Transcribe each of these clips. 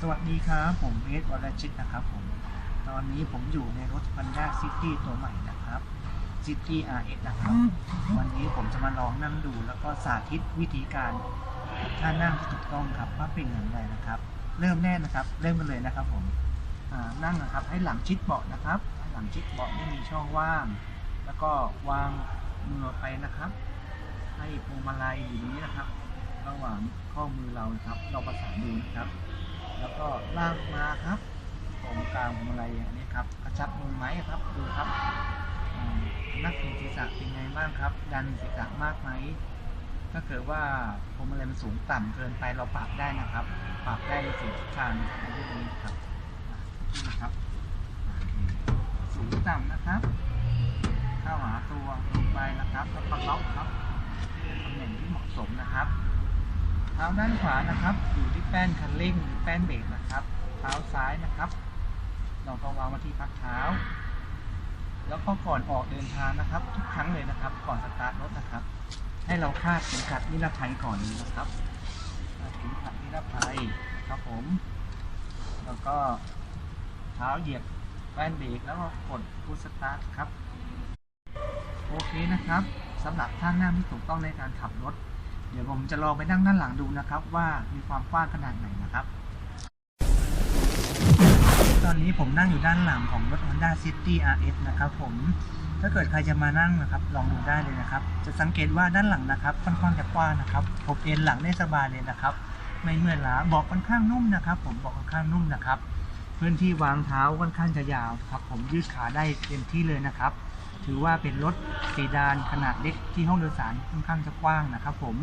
สวัสดีครับ ผมเอสวรชิตนะครับผม ตอนนี้ผมอยู่ในรถ Honda City ตัวใหม่นะครับ City RS นะครับ วันนี้ผมจะมาลองนั่งดูแล้วก็สาธิตวิธีการท่านั่งที่ถูกต้องครับว่าเป็นอย่างไรนะครับ เริ่มแรกนะครับ เริ่มกันเลยนะครับผมนั่งนะครับให้หลังชิดเบาะนะครับให้หลังชิดเบาะไม่มีช่องว่าง แล้วก็วางมือไปนะครับ ให้พวงมาลัยอยู่ตรงนี้นะครับ ระหว่างข้อมือเรานะครับ เราประสานดูนะครับ แล้วก็ลากมาครับตรงกลางพวงมาลัยอันนี้ครับ กระชับมือไหมครับ ดูครับอ่านักศีรษะเป็นไงบ้างครับ ดันศีรษะมากไหม ถ้าเกิดว่าพวงมาลัยมันสูงต่ำเกินไปเราปรับได้นะครับ ปรับได้ในสิ่งทิศทางในเรื่องนี้ครับนี่นะครับ สูงต่ำนะครับ เข้าหาตัวลงไปนะครับแล้วก็ล็อกครับตำแหน่งที่เหมาะสมนะครับ เท้าด้านขวานะครับ อยู่ที่แป้นคันเร่งหรือแป้นเบรกนะครับ เท้าซ้ายนะครับเราก็วางมาที่พักเท้า แล้วก็ก่อนออกเดินทางนะครับ ทุกครั้งเลยนะครับ ก่อนสตาร์ทรถนะครับ ให้เราคาดเข็มขัดนิรภัยก่อนเลยนะครับคาดเข็มขัดนิรภัยครับผม แล้วก็เท้าเหยียบแป้นเบรกแล้วก็กดพุชสตาร์ทครับ โอเคนะครับสำหรับท่านั่งที่ถูกต้องในการขับรถ เดี๋ยวผมจะลองไปนั่งด้านหลังดูนะครับ ว่ามีความกว้างขนาดไหนนะครับ ตอนนี้ผมนั่งอยู่ด้านหลังของรถ Honda City RS นะครับผมถ้าเกิดใครจะมานั่งนะครับ ลองดูได้เลยนะครับ จะสังเกตว่าด้านหลังนะครับค่อนข้างจะกว้างนะครับผมเอนหลังได้สบายเลยนะครับ ไม่เมื่อยล้าเบอกค่อนข้างนุ่มนะครับ ผมเบอกค่อนข้างนุ่มนะครับ พื้นที่วางเท้าค่อนข้างจะยาวครับ ผมยืดขาได้เต็มที่เลยนะครับ ถือว่าเป็นรถซีดานขนาดเล็กที่ห้องโดยสารค่อนข้างจะกว้างนะครับผม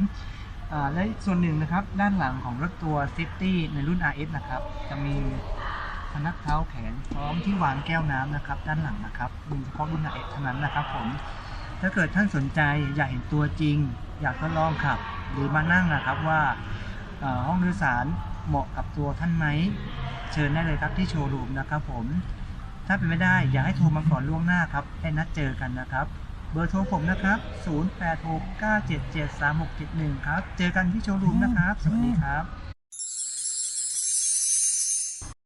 และส่วนหนึ่งนะครับด้านหลังของรถตัว City ในรุ่น RS นะครับจะมีพนักเท้าแขนพร้อมที่วางแก้วน้ำนะครับ ด้านหลังนะครับมีเฉพาะรุ่น RS เท่านั้นนะครับผมถ้าเกิดท่านสนใจอยากเห็นตัวจริง อยากทดลองขับ หรือมานั่งนะครับว่าห้องโดยสารเหมาะกับตัวท่านไหม เชิญได้เลยครับที่โชว์รูมนะครับผม ถ้าเป็นไม่ได้อยากให้โทรมาก่อนล่วงหน้าครับได้นัดเจอกันนะครับ เบอร์โทรผมนะครับ 0869773671 ครับ เจอกันที่โชว์รูมนะครับ สวัสดีครับ